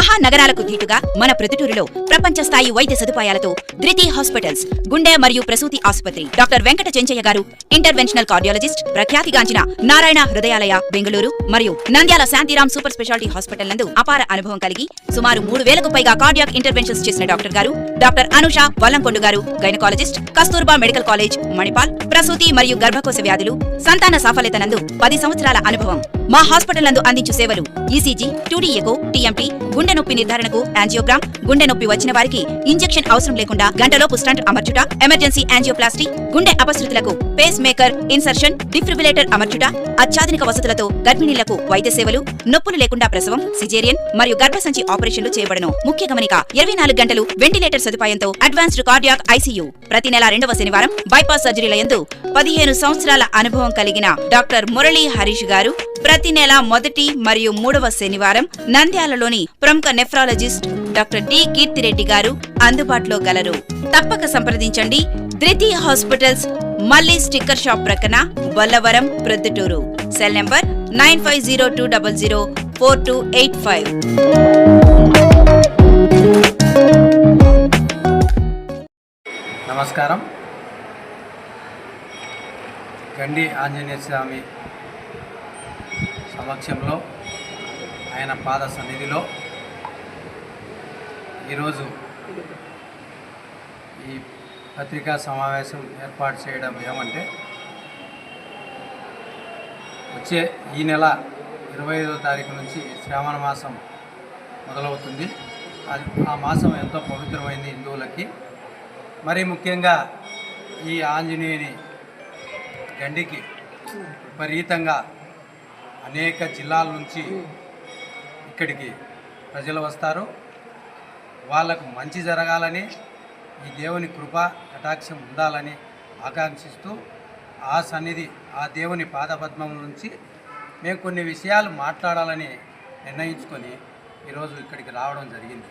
మహానగరాలకు ధీటుగా మన ప్రతిటూరులో ప్రపంచ స్థాయి వైద్య సదుపాయాలతో ధృతి హాస్పిటల్స్ గుండె మరియు ప్రసూతి ఆసుపత్రి. డాక్టర్ వెంకట చెంచయ్య గారు ఇంటర్వెన్షనల్ కార్డియాలజిస్ట్ ప్రఖ్యాతిగాంచిన నారాయణ హృదయాలయ బెంగళూరు మరియు Nandyal Shanthiram super speciality hospital నందు అపార అనుభవం కలిగి సుమారు మూడు వేలకు పైగా కార్డియాక్ ఇంటర్వెన్షన్స్ చేసిన డాక్టర్ గారు doctor Anusha Vallamkondu garu gynaecologist Kasturba medical college Manipal ప్రసూతి మరియు గర్భకోశ వ్యాధులు సంతాన సాఫల్యత నందు పది సంవత్సరాల అనుభవం. మా హాస్పిటల్ నందు అందించు సేవలు ఈసీజీ టూడీఏకు ఎకో టీఎంటీ గుండె నొప్పి నిర్ధారణకు యాంజియోగ్రామ్ గుండె నొప్పి వచ్చిన వారికి ఇంజెక్షన్ అవసరం లేకుండా గంటలోపు స్టంట్ అమర్చుట ఎమర్జెన్సీ యాంజియోప్లాస్టీ గుండె అపశృతులకు పేస్ మేకర్ ఇన్సర్షన్ డిఫ్రిబిలేటర్ అమర్చుట అత్యాధునిక వసతులతో గర్భిణీలకు వైద్య సేవలు నొప్పులు లేకుండా ప్రసవం సిజేరియన్ మరియు గర్భసంచి ఆపరేషన్లు చేయబడను. ముఖ్య గమనిక ఇరవై నాలుగు గంటలు వెంటిలేటర్ సదుపాయంతో అడ్వాన్స్డ్ కార్డియాక్ ఐసీయూ ప్రతి నెల రెండవ శనివారం బైపాస్ సర్జరీల యందు పదిహేను సంవత్సరాల అనుభవం కలిగిన డాక్టర్ మురళీ హరీష్ గారు ప్రతి నెల మొదటి మరియు మూడవ శనివారం నంద్యాలలోని ప్రముఖ నెఫ్రాలజిస్ట్ డాక్టర్ డి కీర్తిరెడ్డి గారు అందుబాటులో గలరు. తప్పక సంప్రదించండి. ద్వితీయ హాస్పిటల్స్ మళ్ళీ స్టిక్కర్ షాప్ ప్రక్కన Bollavaram Proddatur. Cell number nine five zero two double zero four two eight five. నమస్కారం. గండి ఆంజనేయ స్వామి సమక్షంలో ఆయన పాద సన్నిధిలో ఈరోజు ఈ పత్రికా సమావేశం ఏర్పాటు చేయడం ఏమంటే వచ్చే ఈ నెల ఇరవై ఐదో తారీఖు నుంచి శ్రావణ మాసం మొదలవుతుంది. అది ఆ మాసం ఎంతో పవిత్రమైంది హిందువులకి. మరి ముఖ్యంగా ఈ ఆంజనేయుని గండికి విపరీతంగా అనేక జిల్లాల నుంచి ఇక్కడికి ప్రజలు వస్తారు. వాళ్ళకు మంచి జరగాలని ఈ దేవుని కృప కటాక్షం ఉండాలని ఆకాంక్షిస్తూ ఆ సన్నిధి ఆ దేవుని పాదపద్మం నుంచి మేము కొన్ని విషయాలు మాట్లాడాలని నిర్ణయించుకొని ఈరోజు ఇక్కడికి రావడం జరిగింది.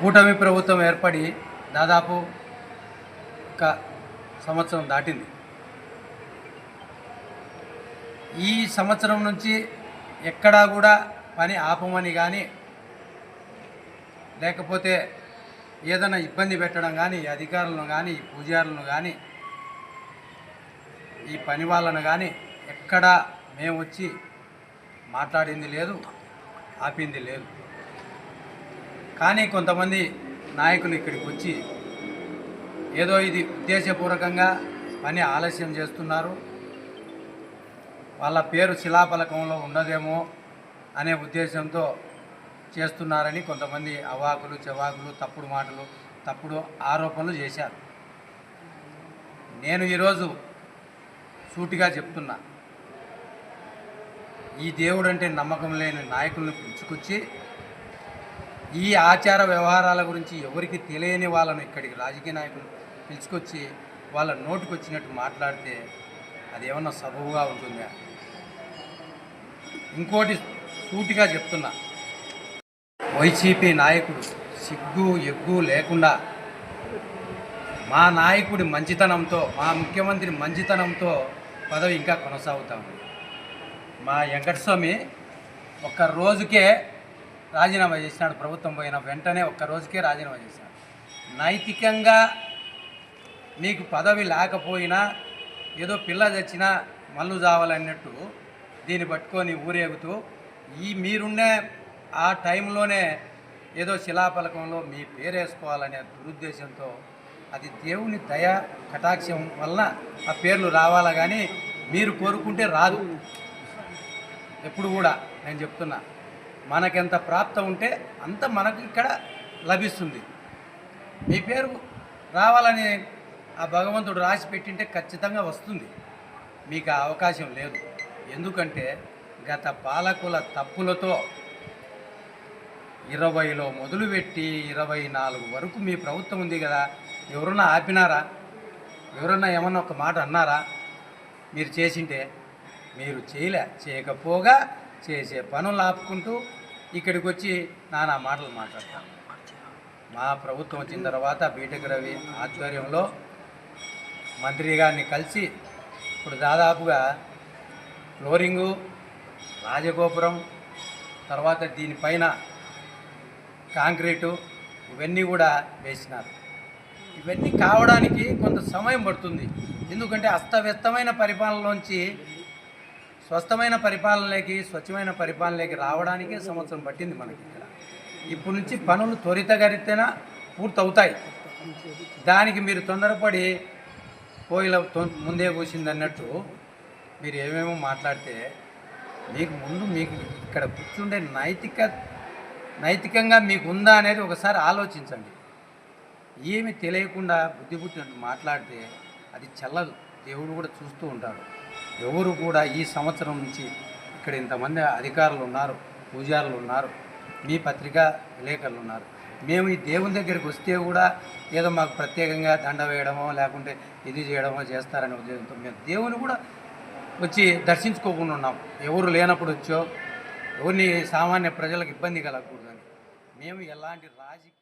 కూటమి ప్రభుత్వం ఏర్పడి దాదాపు ఒక సంవత్సరం దాటింది. ఈ సంవత్సరం నుంచి ఎక్కడా కూడా పని ఆపమని కానీ లేకపోతే ఏదైనా ఇబ్బంది పెట్టడం కానీ అధికారులను కానీ పూజారులను కానీ ఈ పని వాళ్ళను కానీ ఎక్కడా మేము వచ్చి మాట్లాడింది లేదు ఆపింది లేదు. కానీ కొంతమంది నాయకులు ఇక్కడికి వచ్చి ఏదో ఇది ఉద్దేశపూర్వకంగా పని ఆలస్యం చేస్తున్నారు. వాళ్ళ పేరు శిలాఫలకంలో ఉన్నదేమో అనే ఉద్దేశంతో చేస్తున్నారని కొంతమంది అవాకులు చెవాకులు తప్పుడు మాటలు తప్పుడు ఆరోపణలు చేశారు. నేను ఈరోజు సూటిగా చెప్తున్నా. ఈ దేవుడు అంటే నమ్మకం లేని నాయకులను పిలుచుకొచ్చి ఈ ఆచార వ్యవహారాల గురించి ఎవరికి తెలియని వాళ్ళను ఇక్కడికి రాజకీయ నాయకులు పిలుచుకొచ్చి వాళ్ళ నోటుకొచ్చినట్టు మాట్లాడితే అది సబబుగా ఉంటుందా? ఇంకోటి సూటిగా చెప్తున్నా. వైసీపీ నాయకుడు సిగ్గు ఎగ్గు లేకుండా మా నాయకుడి మంచితనంతో మా ముఖ్యమంత్రి మంచితనంతో పదవి ఇంకా కొనసాగుతాం మా వెంకటస్వామి ఒక్క రోజుకే రాజీనామా చేసినాడు. ప్రభుత్వం పోయిన వెంటనే ఒక్క రోజుకే రాజీనామా చేశాడు నైతికంగా నీకు పదవి లేకపోయినా ఏదో పిల్ల చచ్చినా మల్లు చావాలన్నట్టు దీన్ని పట్టుకొని ఊరేగుతూ ఈ మీరున్నే ఆ టైంలోనే ఏదో శిలాఫలకంలో మీ పేరేసుకోవాలనే దురుద్దేశంతో అది దేవుని దయ కటాక్షం వలన ఆ పేర్లు రావాలా కానీ మీరు కోరుకుంటే రాదు. ఎప్పుడు కూడా నేను చెప్తున్నా మనకెంత ప్రాప్తం ఉంటే అంత మనకు ఇక్కడ లభిస్తుంది. మీ పేరు రావాలని ఆ భగవంతుడు రాసి పెట్టింటే ఖచ్చితంగా వస్తుంది. మీకు ఆ అవకాశం లేదు. ఎందుకంటే గత పాలకుల తప్పులతో ఇరవైలో మొదలుపెట్టి ఇరవై నాలుగు వరకు మీ ప్రభుత్వం ఉంది కదా. ఎవరన్నా ఆపినారా? ఎవరన్నా ఏమన్నా ఒక మాట అన్నారా? మీరు చేసింటే మీరు చేయలే. చేయకపోగా చేసే పనులు ఆపుకుంటూ ఇక్కడికి వచ్చి నానా మాటలు మాట్లాడతాం. మా ప్రభుత్వం వచ్చిన తర్వాత బీటెక్ రవి ఆధ్వర్యంలో మంత్రి గారిని కలిసి ఇప్పుడు దాదాపుగా ఫ్లోరింగు రాజగోపురం తర్వాత దీనిపైన కాంక్రీటు ఇవన్నీ కూడా వేసినారు. ఇవన్నీ కావడానికి కొంత సమయం పడుతుంది. ఎందుకంటే అస్తవ్యస్తమైన పరిపాలనలోంచి స్వస్థమైన పరిపాలనలోకి స్వచ్ఛమైన పరిపాలనలోకి రావడానికే సంవత్సరం పట్టింది మనకి ఇక్కడ. ఇప్పటి నుంచి పనులు త్వరితగరితేన పూర్తవుతాయి. దానికి మీరు తొందరపడి కోయిల ముందే కూసింది అన్నట్టు మీరు ఏమేమో మాట్లాడితే మీకు ముందు మీకు ఇక్కడ కూర్చుండే నైతిక నైతికంగా మీకు ఉందా అనేది ఒకసారి ఆలోచించండి. ఏమి తెలియకుండా బుద్ధి పుట్టినట్టు మాట్లాడితే అది చల్లదు. దేవుడు కూడా చూస్తూ ఉంటాడు. ఎవరు కూడా ఈ సంవత్సరం నుంచి ఇక్కడ ఇంతమంది అధికారులు ఉన్నారు పూజారులు ఉన్నారు మీ పత్రికా విలేకరులు ఉన్నారు. మేము ఈ దేవుని దగ్గరికి వస్తే కూడా ఏదో మాకు ప్రత్యేకంగా దండ వేయడమో లేకుంటే ఇది చేయడమో చేస్తారనే ఉద్దేశంతో మేము దేవుని కూడా వచ్చి దర్శించుకోకుండా ఉన్నాం. ఎవరు లేనప్పుడు వచ్చో ఎవరిని సామాన్య ప్రజలకు ఇబ్బంది కలగకూడదని. మేము ఎలాంటి రాజకీయ